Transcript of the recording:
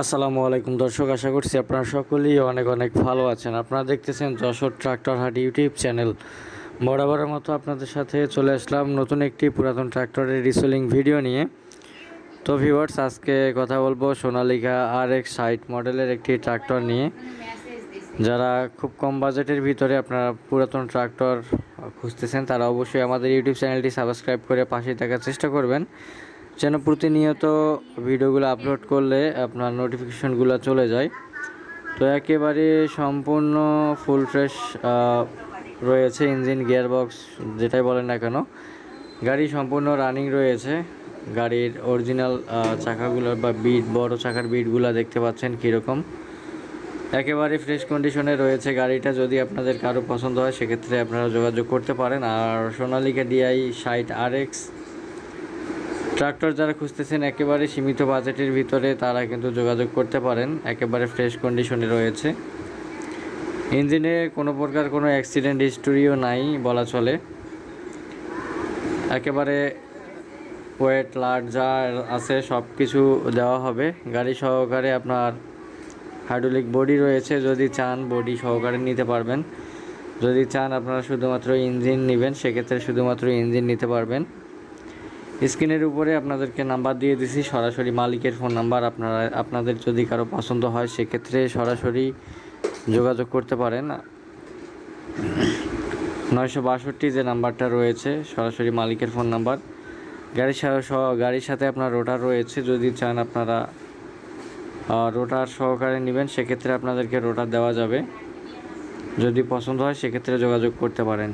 আসসালামু আলাইকুম দর্শক, আশা করছি আপনারা সকলেই অনেক অনেক ভালো আছেন। আপনারা দেখতেছেন যশোর ট্রাক্টর হাট ইউটিউব চ্যানেল। বরাবরের মতো আপনাদের সাথে চলে আসলাম নতুন একটি পুরাতন ট্রাক্টরের রিসেলিং ভিডিও নিয়ে। তো ভিউয়ার্স আজকে কথা বলব সোনালিকা আর এক্স সাইট মডেলের একটি ট্রাক্টর নিয়ে। যারা খুব কম বাজেটের ভিতরে আপনারা পুরাতন ট্রাক্টর খুঁজতেছেন, তারা অবশ্যই আমাদের ইউটিউব চ্যানেলটি সাবস্ক্রাইব করে পাশে থাকার চেষ্টা করবেন। যেন প্রতিনিয়ত ভিডিওগুলো আপলোড করলে আপনার নোটিফিকেশনগুলো চলে যায়। তো একেবারে সম্পূর্ণ ফুল ফ্রেশ রয়েছে ইঞ্জিন গিয়ারবক্স যেটাই বলেন না কেন। গাড়ি সম্পূর্ণ রানিং রয়েছে। গাড়ির অরিজিনাল চাকাগুলো বা বিট বড় চাকার বিটগুলো দেখতে পাচ্ছেন কীরকম। একেবারে ফ্রেশ কন্ডিশনে রয়েছে গাড়িটা। যদি আপনাদের কারও পছন্দ হয়, সেক্ষেত্রে আপনারা যোগাযোগ করতে পারেন। আর সোনালিকা ডিআই সাইট আর এক্স ট্রাক্টর যারা খুঁজতেছেন, একেবারে সীমিত বাজেটের ভিতরে তারা কিন্তু যোগাযোগ করতে পারেন। একেবারে ফ্রেশ কন্ডিশনে রয়েছে। ইঞ্জিনে কোনো প্রকার কোনো অ্যাক্সিডেন্ট হিস্টোরিও নাই, বলা চলে। একেবারে ওয়েট লাট যা আছে সব কিছু দেওয়া হবে। গাড়ি সহকারে আপনার হাইড্রোলিক বডি রয়েছে, যদি চান বডি সহকারে নিতে পারবেন। যদি চান আপনারা শুধুমাত্র ইঞ্জিন নেবেন, সেক্ষেত্রে শুধুমাত্র ইঞ্জিন নিতে পারবেন। স্ক্রিনের উপরে আপনাদেরকে নাম্বার দিয়ে দিছি, সরাসরি মালিকের ফোন নাম্বার, আপনারা, আপনাদের যদি কারও পছন্দ হয়, সেক্ষেত্রে সরাসরি যোগাযোগ করতে পারেন। নয়শো বাষট্টি যে নাম্বারটা রয়েছে, সরাসরি মালিকের ফোন নাম্বার। গাড়ির গাড়ির সাথে আপনার রোটার রয়েছে, যদি চান আপনারা রোটার সহকারে নেবেন, সেক্ষেত্রে আপনাদেরকে রোটার দেওয়া যাবে। যদি পছন্দ হয়, সেক্ষেত্রে যোগাযোগ করতে পারেন।